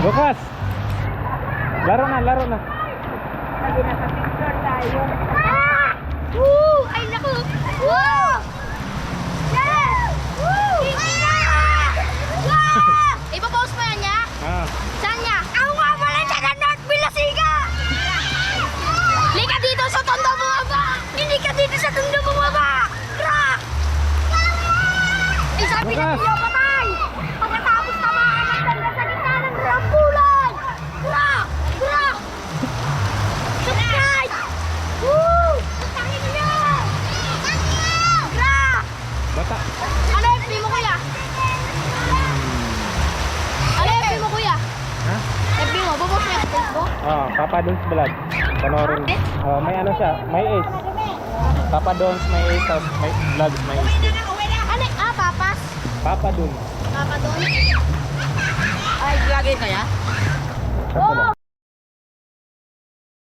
Lucas! Laro na, laro na. Sabi na picture tayo. Ah! Woo! Ay, naku! Woo! Yes! Woo! Wow! Ipapost mo yan niya? Ah. Saan niya? Ako nga pala siya na North Bilasiga! Lika dito sa tondo bumaba! Hindi ka dito sa tondo bumaba! Crack! Eh, sabi na niyo patay! Bata. Ano FB mo kuya? Ano FB mo kuya? Ha? FB mo, bubos mo yung Facebook? Ah, Papa Dons Vlog. Panorin. Oh, may ano siya, may ace. Papa Dons may ace, tapos may vlog, may ace. Ano? Ah, papas? Papa Dons. Papa doon? Ay, vlogger kaya? Pala.